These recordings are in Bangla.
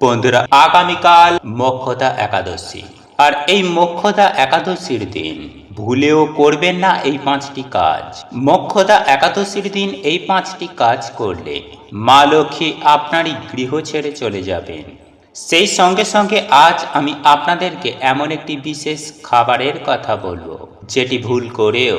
বন্ধুরা, আগামীকাল মোক্ষদা একাদশী। আর এই মোক্ষদা একাদশীর দিন ভুলেও করবেন না এই পাঁচটি কাজ। মোক্ষদা একাদশীর দিন এই পাঁচটি কাজ করলে মা লক্ষ্মী আপনারই গৃহ ছেড়ে চলে যাবেন। সেই সঙ্গে সঙ্গে আজ আমি আপনাদেরকে এমন একটি বিশেষ খাবারের কথা বলব, যেটি ভুল করেও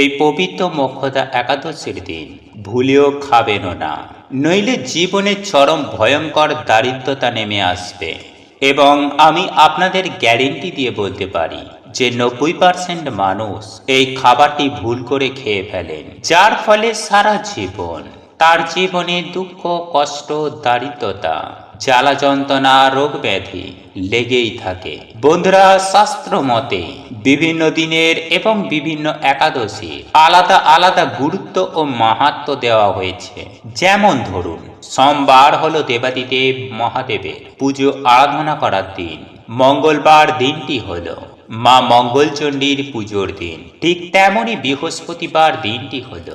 এই পবিত্র মোক্ষদা একাদশীর দিন ভুলেও খাবেনও না। নইলে জীবনে চরম ভয়ঙ্কর দারিদ্রতা নেমে আসবে। এবং আমি আপনাদের গ্যারেন্টি দিয়ে বলতে পারি যে নব্বই পার্সেন্ট মানুষ এই খাবারটি ভুল করে খেয়ে ফেলেন। যার ফলে সারা জীবন তার জীবনে দুঃখ, কষ্ট, দারিদ্রতা জ্বালা যন্ত্রণা রোগ ব্যাধি লেগেই থাকে। বন্ধুরা শাস্ত্র মতে বিভিন্ন দিনের এবং বিভিন্ন একাদশীর আলাদা আলাদা গুরুত্ব ও মাহাত্ম দেওয়া হয়েছে। যেমন ধরুন, সোমবার হলো দেবাদিদেব মহাদেবের পুজো আরাধনা করার দিন। মঙ্গলবার দিনটি হলো মা মঙ্গলচণ্ডীর পুজোর দিন। ঠিক তেমনই বৃহস্পতিবার দিনটি হল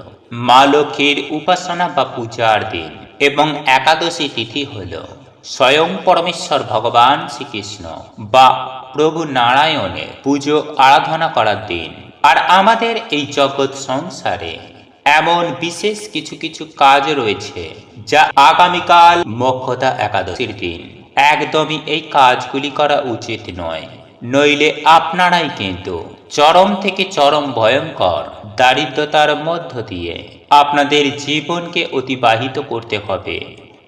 মা লক্ষ্মীর উপাসনা বা পূজার দিন। এবং একাদশী তিথি হলো স্বয়ং পরমেশ্বর ভগবান শ্রীকৃষ্ণ বা প্রভু নারায়ণের পুজো আরাধনা করার দিন। আর আমাদের এই জগৎ সংসারে এমন বিশেষ কিছু কিছু কাজ রয়েছে যা আগামীকাল মোক্ষদা একাদশীর দিন। একদমই এই কাজগুলি করা উচিত নয়। নইলে আপনারাই কিন্তু চরম থেকে চরম ভয়ঙ্কর দারিদ্রতার মধ্য দিয়ে আপনাদের জীবনকে অতিবাহিত করতে হবে।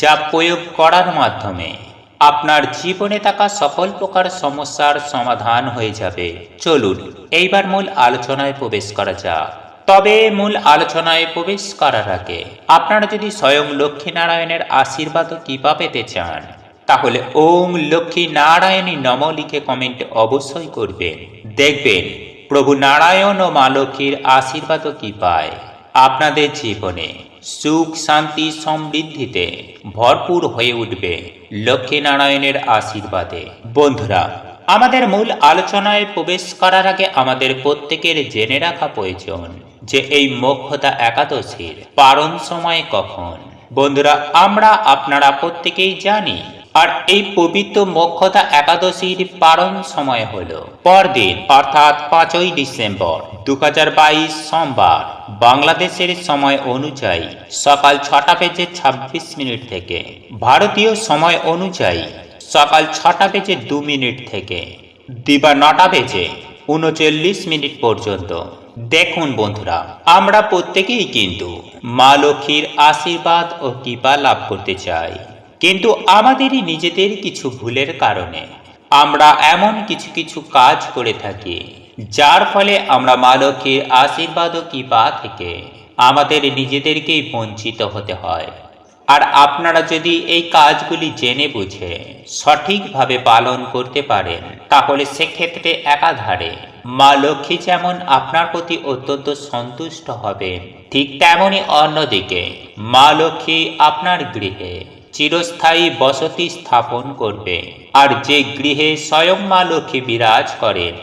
যা প্রয়োগ করার মাধ্যমে আপনার জীবনে থাকা সকল প্রকার সমস্যার সমাধান হয়ে যাবে। চলুন, এইবার মূল আলোচনায় প্রবেশ করা যাক। তবে মূল আলোচনায় প্রবেশ করার আগে আপনারা যদি স্বয়ং লক্ষ্মী নারায়ণের আশীর্বাদ ও কৃপা পেতে চান, তাহলে ওম লক্ষ্মী নারায়ণী নম লিখে কমেন্ট অবশ্যই করবেন। দেখবেন, প্রভু নারায়ণ ও মা লক্ষ্মীর আশীর্বাদ ও কৃপায় আপনাদের জীবনে সুখ, শান্তি সমৃদ্ধিতে ভরপুর হয়ে উঠবে লক্ষ্মী নারায়ণের আশীর্বাদে। বন্ধুরা, আমাদের মূল আলোচনায় প্রবেশ করার আগে আমাদের প্রত্যেকের জেনে রাখা প্রয়োজন যে এই মোক্ষতা একাদশীর পারণ সময় কখন। বন্ধুরা, আমরা আপনারা প্রত্যেকেই জানি আর এই পবিত্র মোক্ষতা একাদশীর পারণ সময় হল পরদিন, অর্থাৎ পাঁচই ডিসেম্বর দু হাজার বাইশ সোমবার, বাংলাদেশের সময় অনুযায়ী সকাল ছটা বেজে ছাব্বিশ মিনিট থেকে, ভারতীয় সময় অনুযায়ী সকাল ছটা বেজে দু মিনিট থেকে, দিবা নটা বেজে উনচল্লিশ মিনিট পর্যন্ত। দেখুন বন্ধুরা, আমরা প্রত্যেকেই কিন্তু মা লক্ষ্মীর আশীর্বাদ ও কৃপা লাভ করতে চাই। কিন্তু আমাদেরই নিজেদের কিছু ভুলের কারণে। আমরা এমন কিছু কিছু কাজ করে থাকি, যার ফলে আমরা মা লক্ষ্মীর আশীর্বাদ কৃপা থেকে আমাদের নিজেদেরকেই বঞ্চিত হতে হয়। আর আপনারা যদি এই কাজগুলি জেনে বুঝে, সঠিকভাবে পালন করতে পারেন, তাহলে সেক্ষেত্রে একাধারে মা লক্ষ্মী যেমন আপনার প্রতি অত্যন্ত সন্তুষ্ট হবেন, ঠিক তেমনই অন্যদিকে মা লক্ষ্মী আপনার গৃহে চিরস্থায়ী বসতি স্থাপন করবে। আর যে গৃহে স্বয়ং মা লক্ষ্মী বিরাজ করেন,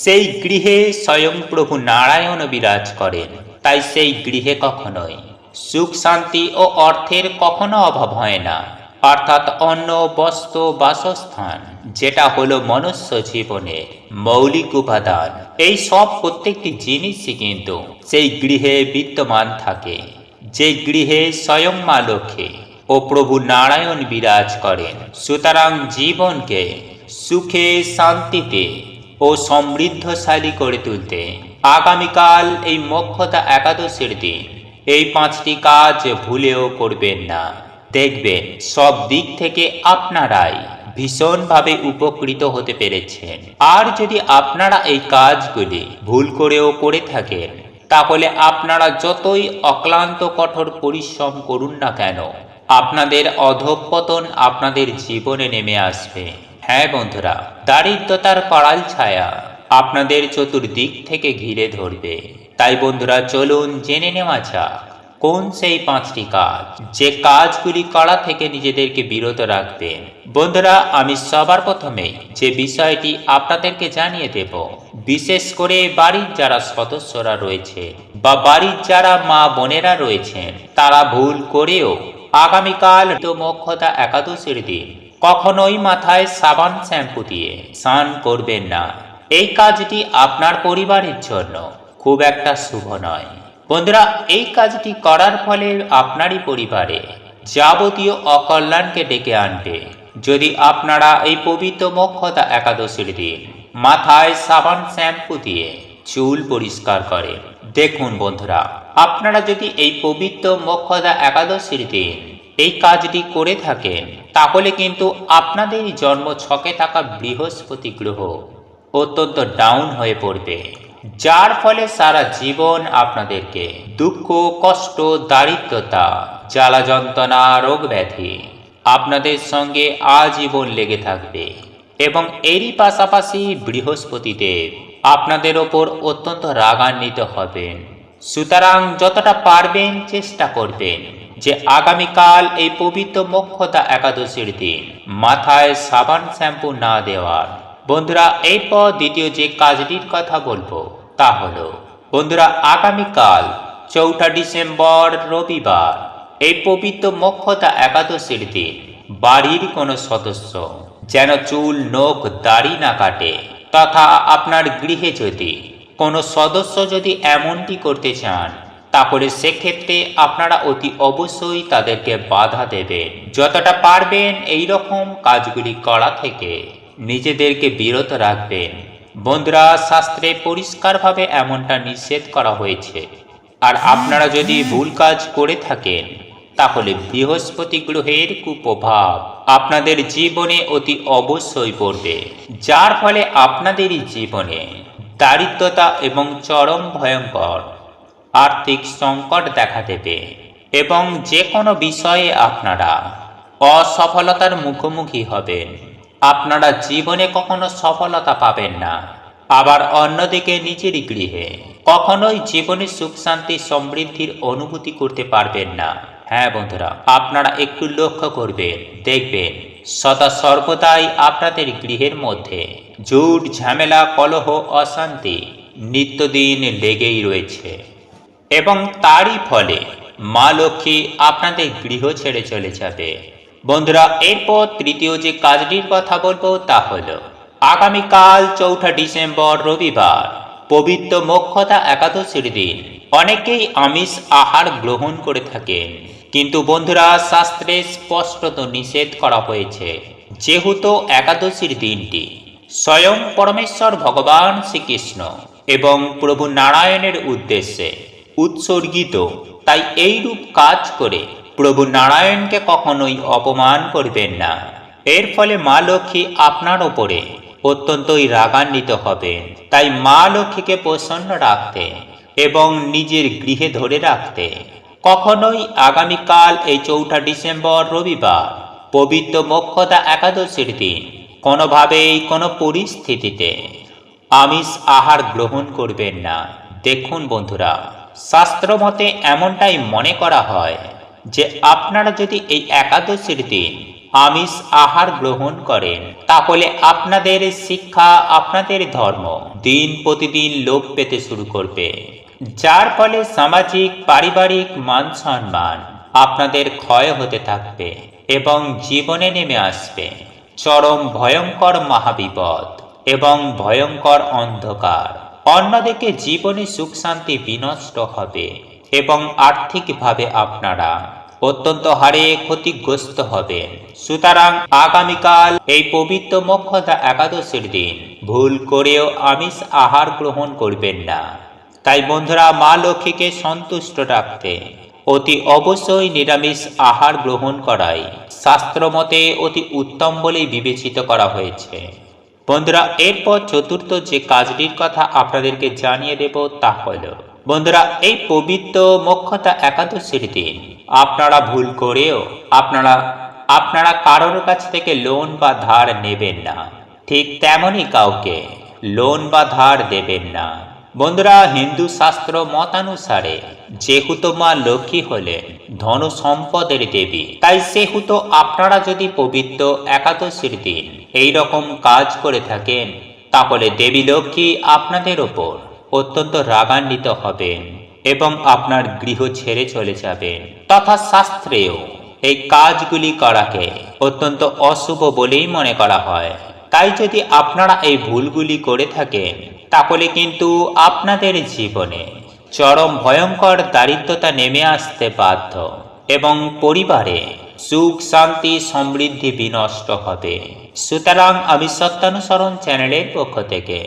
সেই গৃহে স্বয়ং প্রভু নারায়ণ বিরাজ করেন। তাই সেই গৃহে কখনোই সুখ, শান্তি ও অর্থের কখনো অভাব হয় না। অর্থাৎ অন্ন, বস্ত্র, বাসস্থান, যেটা হলো মনুষ্য জীবনের মৌলিক উপাদান, এই সব প্রত্যেকটি জিনিসই কিন্তু সেই গৃহে বিদ্যমান থাকে। যে গৃহে স্বয়ং মা লক্ষ্মী ও প্রভু নারায়ণ বিরাজ করেন। সুতরাং জীবনকে সুখে, শান্তিতে ও সমৃদ্ধশালী করে তুলতে আগামীকাল এই মক্ষতা একাদশীর দিন। এই পাঁচটি কাজ ভুলেও করবেন না। দেখবেন, সব দিক থেকে আপনারাই ভীষণভাবে উপকৃত হতে পেরেছেন। আর যদি আপনারা এই কাজগুলি ভুল করেও করে থাকেন, তাহলে আপনারা যতই অক্লান্ত, কঠোর পরিশ্রম করুন না কেন আপনাদের অধঃপতন আপনাদের জীবনে নেমে আসবে। হ্যাঁ বন্ধুরা, দারিদ্রতার করাল ছায়া আপনাদের চতুর্দিক থেকে ঘিরে ধরবে। তাই বন্ধুরা, চলুন জেনে নেওয়া যাক, কোন সেই পাঁচটি কাজ যে কাজগুলি করা থেকে নিজেদেরকে বিরত রাখবেন? বন্ধুরা, আমি সবার প্রথমে যে বিষয়টি আপনাদেরকে জানিয়ে দেব, বিশেষ করে বাড়ির যারা সদস্যরা রয়েছে বা বাড়ির যারা মা বোনেরা রয়েছেন, তারা ভুল করেও আগামীকাল মোক্ষতা একাদশীর দিন। কখনোই মাথায় সাবান, শ্যাম্পু দিয়ে স্নান করবেন না। এই কাজটি আপনার পরিবারের জন্য খুব একটা শুভ নয়। বন্ধুরা, এই কাজটি করার ফলে আপনারই পরিবারে যাবতীয় অকল্যাণকে ডেকে আনবে। যদি আপনারা এই পবিত্র মোক্ষতা একাদশীর দিন মাথায় সাবান, শ্যাম্পু দিয়ে চুল পরিষ্কার করেন দেখুন বন্ধুরা, আপনারা যদি এই পবিত্র মক্ষদা একাদশীর দিন এই কাজটি করে থাকেন, তাহলে কিন্তু আপনাদের জন্ম ছকে থাকা বৃহস্পতি গ্রহ অত্যন্ত ডাউন হয়ে পড়বে, যার ফলে সারা জীবন আপনাদেরকে দুঃখ, কষ্ট, দারিদ্রতা জ্বালা যন্ত্রণা রোগ ব্যাধি আপনাদের সঙ্গে আজীবন লেগে থাকবে এবং এরই পাশাপাশি বৃহস্পতি দেব আপনাদের ওপর অত্যন্ত রাগান্বিত হবেন। সুতরাং যতটা পারবেন চেষ্টা করবেন যে আগামীকাল এই পবিত্র মোক্ষতা একাদশীর দিন মাথায় সাবান শ্যাম্পু না দেওয়ার। বন্ধুরা, এরপর দ্বিতীয় যে কাজটির কথা বলব তা হলো, বন্ধুরা, আগামীকাল চৌঠা ডিসেম্বর রবিবার, এই পবিত্র মোক্ষতা একাদশীর দিন বাড়ির কোনো সদস্য যেন চুল, নখ, দাড়ি না কাটে। তথা আপনার গৃহে যদি কোনো সদস্য যদি এমনটি করতে চান, তাহলে সেক্ষেত্রে আপনারা অতি অবশ্যই তাদেরকে বাধা দেবেন। যতটা পারবেন এই রকম কাজগুলি করা থেকে নিজেদেরকে বিরত রাখবেন। বন্ধুরা, শাস্ত্রে পরিষ্কারভাবে এমনটা নিষেধ করা হয়েছে। আর আপনারা যদি ভুল কাজ করে থাকেন, তাহলে বৃহস্পতি গ্রহের কুপ্রভাব আপনাদের জীবনে অতি অবশ্যই পড়বে। যার ফলে আপনাদেরই জীবনে দারিদ্রতা এবং চরম ভয়ঙ্কর আর্থিক সংকট দেখা দেবে এবং যে কোনো বিষয়ে আপনারা অসফলতার মুখোমুখি হবেন। আপনারা জীবনে কখনো সফলতা পাবেন না। আবার অন্যদিকে নিজের গৃহে কখনোই জীবনে সুখ শান্তি সমৃদ্ধির অনুভূতি করতে পারবেন না। হ্যাঁ বন্ধুরা, আপনারা একটু লক্ষ্য করবেন, দেখবেন সদা সর্বদাই আপনাদের গৃহের মধ্যে জুট, ঝামেলা, কলহ, অশান্তি নিত্যদিন লেগেই রয়েছে। এবং তারই ফলে মা লক্ষ্মী আপনাদের গৃহ ছেড়ে চলে যাবে। বন্ধুরা, এরপর তৃতীয় যে কাজটির কথা বলব তা হল, আগামীকাল চৌঠা ডিসেম্বর রবিবার, পবিত্র মোক্ষতা একাদশীর দিন, অনেকেই আমিষ আহার গ্রহণ করে থাকেন। কিন্তু বন্ধুরা, শাস্ত্রে স্পষ্টত নিষেধ করা হয়েছে, যেহেতু একাদশীর দিনটি। স্বয়ং পরমেশ্বর ভগবান শ্রীকৃষ্ণ এবং প্রভু নারায়ণের উদ্দেশ্যে উৎসর্গিত। তাই এইরূপ কাজ করে প্রভু নারায়ণকে কখনোই অপমান করবেন না। এর ফলে মা লক্ষ্মী আপনার ওপরে অত্যন্তই রাগান্বিত হবেন। তাই মা লক্ষ্মীকে প্রসন্ন রাখতে এবং নিজের গৃহে ধরে রাখতে কখনোই আগামীকাল এই চৌঠা ডিসেম্বর রবিবার পবিত্র মোক্ষদা একাদশীর দিন কোনোভাবেই কোনো পরিস্থিতিতে আমিষ আহার গ্রহণ করবেন না। দেখুন বন্ধুরা, শাস্ত্রমতে এমনটাই মনে করা হয় যে আপনারা যদি এই একাদশীর দিন আমিষ আহার গ্রহণ করেন, তাহলে আপনাদের শিক্ষা, আপনাদের ধর্ম দিন প্রতিদিন লোপ পেতে শুরু করবে। যার ফলে সামাজিক, পারিবারিক মান সম্মান আপনাদের ক্ষয় হতে থাকবে এবং জীবনে নেমে আসবে। চরম ভয়ঙ্কর মহাবিপদ এবং ভয়ঙ্কর অন্ধকার। অন্যদিকে জীবনে সুখ শান্তি বিনষ্ট হবে এবং আর্থিকভাবে আপনারা অত্যন্ত হারে ক্ষতিগ্রস্ত হবেন। সুতরাং আগামীকাল এই পবিত্র মোক্ষদা একাদশীর দিন ভুল করেও আমিষ আহার গ্রহণ করবেন না। তাই বন্ধুরা মা লক্ষ্মীকে সন্তুষ্ট রাখতে অতি অবশ্যই নিরামিষ আহার গ্রহণ করাই। শাস্ত্রমতে অতি উত্তম বলেই বিবেচিত করা হয়েছে। বন্ধুরা, এরপর চতুর্থ যে কাজটির কথা আপনাদেরকে জানিয়ে দেব তা হল, বন্ধুরা, এই পবিত্র মোক্ষতা একাদশীর দিন, আপনারা ভুল করেও আপনারা আপনারা কারোর কাছ থেকে লোন বা ধার নেবেন না। ঠিক তেমনই কাউকে লোন বা ধার দেবেন না। বন্ধুরা, হিন্দু শাস্ত্র মতানুসারে যেহেতু মা লক্ষ্মী হলেন, ধন সম্পদের দেবী। তাই সেহেতু আপনারা যদি পবিত্র একাদশীর দিন এই রকম কাজ করে থাকেন, তাহলে দেবী লক্ষ্মী আপনাদের ওপর অত্যন্ত রাগান্বিত হবেন এবং আপনার গৃহ ছেড়ে চলে যাবেন। তথা শাস্ত্রেও এই কাজগুলি করাকে অত্যন্ত অশুভ বলেই মনে করা হয়। তাই যদি আপনারা এই ভুলগুলি করে থাকেন তাহলে কিন্তু আপনাদের জীবনে চরম ভয়ঙ্কর দারিদ্রতা নেমে আসতে বাধ্য এবং পরিবারে সুখ, শান্তি, সমৃদ্ধি বিনষ্ট হবে। সুতরাং আমি সত্যানুসরণ চ্যানেলের পক্ষ থেকে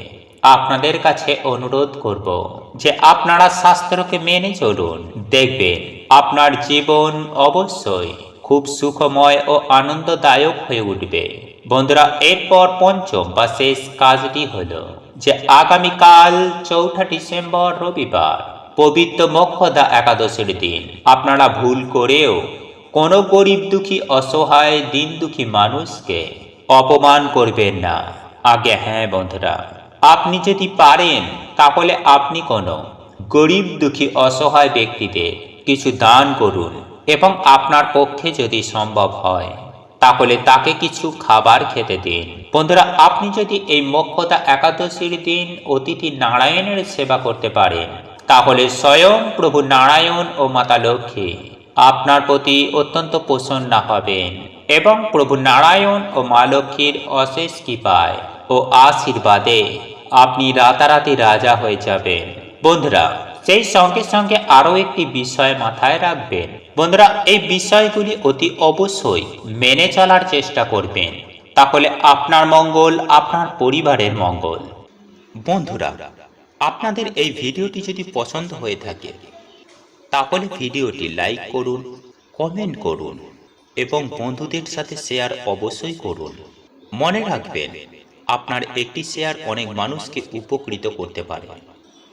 আপনাদের কাছে অনুরোধ করব যে আপনারা শাস্ত্রকে মেনে চলুন। দেখবেন আপনার জীবন অবশ্যই খুব সুখময় ও আনন্দদায়ক হয়ে উঠবে। বন্ধুরা, এরপর পঞ্চম বা শেষ কাজটি হলো যে আগামীকাল চৌঠা ডিসেম্বর রবিবার পবিত্র মক্ষদা একাদশীর দিন। আপনারা ভুল করেও কোনো গরিব দুঃখী, অসহায়, দিন দুঃখী মানুষকে অপমান করবেন না। আগে হ্যাঁ বন্ধুরা, আপনি যদি পারেন, তাহলে আপনি কোনো গরিব দুঃখী, অসহায় ব্যক্তিদের কিছু দান করুন এবং আপনার পক্ষে যদি সম্ভব হয় তাহলে তাকে কিছু খাবার খেতে দিন। বন্ধুরা, আপনি যদি এই মক্ষতা একাদশীর দিন অতিথি নারায়ণের সেবা করতে পারেন, তাহলে স্বয়ং প্রভু নারায়ণ ও মাতা লক্ষ্মী আপনার প্রতি অত্যন্ত প্রসন্ন হবেন এবং প্রভু নারায়ণ ও মা লক্ষ্মীর অশেষ কৃপায় ও আশীর্বাদে আপনি রাতারাতি রাজা হয়ে যাবেন। বন্ধুরা সেই সঙ্গে সঙ্গে আরও একটি বিষয় মাথায় রাখবেন। বন্ধুরা, এই বিষয়গুলি অতি অবশ্যই মেনে চলার চেষ্টা করবেন। তাহলে আপনার মঙ্গল, আপনার পরিবারের মঙ্গল। বন্ধুরা, আপনাদের এই ভিডিওটি যদি পছন্দ হয়ে থাকে, তাহলে ভিডিওটি লাইক করুন, কমেন্ট করুন এবং বন্ধুদের সাথে শেয়ার অবশ্যই করুন। মনে রাখবেন, আপনার একটি শেয়ার অনেক মানুষকে উপকৃত করতে পারে।